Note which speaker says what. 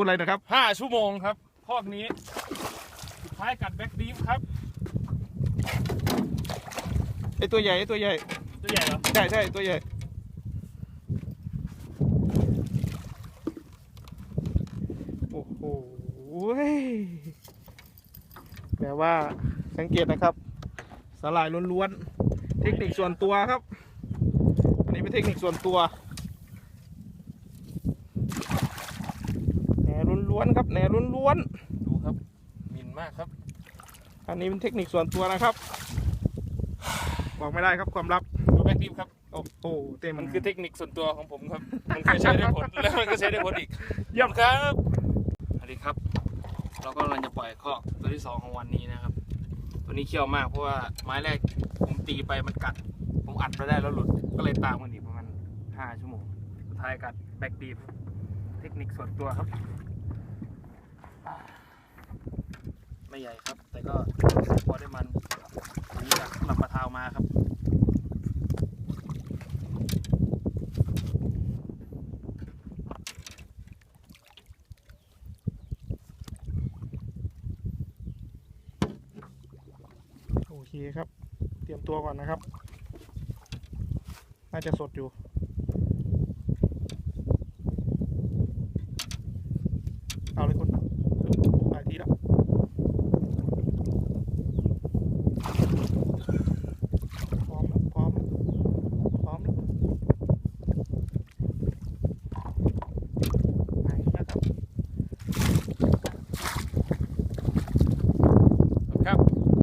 Speaker 1: พูดอะไรนะครับ
Speaker 2: ห้าชั่วโมงครับพอกนี้สุดท้ายกัดแบ็กดีฟครับ
Speaker 1: ไอตัวใหญ่ไอตัวใหญ่
Speaker 2: ตัวใหญ่เหรอ
Speaker 1: ใช่ใช่ตัวใหญ่ โอ้โหแปลว่าสังเกตนะครับ สลายล้วนๆ เทคนิคส่วนตัวครับ อันนี้เป็นเทคนิคส่วนตัวแหนล้ วนๆครับแหนล้วน
Speaker 2: ดูครับมินมากครับ
Speaker 1: ๆอันนี้เป็นเทคนิคส่วนตัวนะครับ บอกไม่ได้ครับความลับ
Speaker 2: ดูแบ็กดีฟครับ
Speaker 1: โอ้โหเต็ม
Speaker 2: มันคือเทคนิคส่วนตัวของผมครับ มันเคยใช้ได้ผลแล้วมันก็ใช้ได้ผลอีกเยี่ยมครับสวัสดีครับ เราก็กำลังจะปล่อยเคาะตัวที่สองของวันนี้นะครับ ตัวนี้เขี้ยวมากเพราะว่าไม้แรกผมตีไปมันกัด ผมอัดไปได้แล้วหลุดก็เลยตามมันอีกประมาณห้าชั่วโมงสุดท้ายกัดแบ็กดีฟเทคนิคส่วนตัวครับ ไม่ใหญ่ครับ แต่ก็พอได้มันอันนี้จากลำปะทาวมาครับ
Speaker 1: โอเคครับ เตรียมตัวก่อนนะครับ น่าจะสดอยู่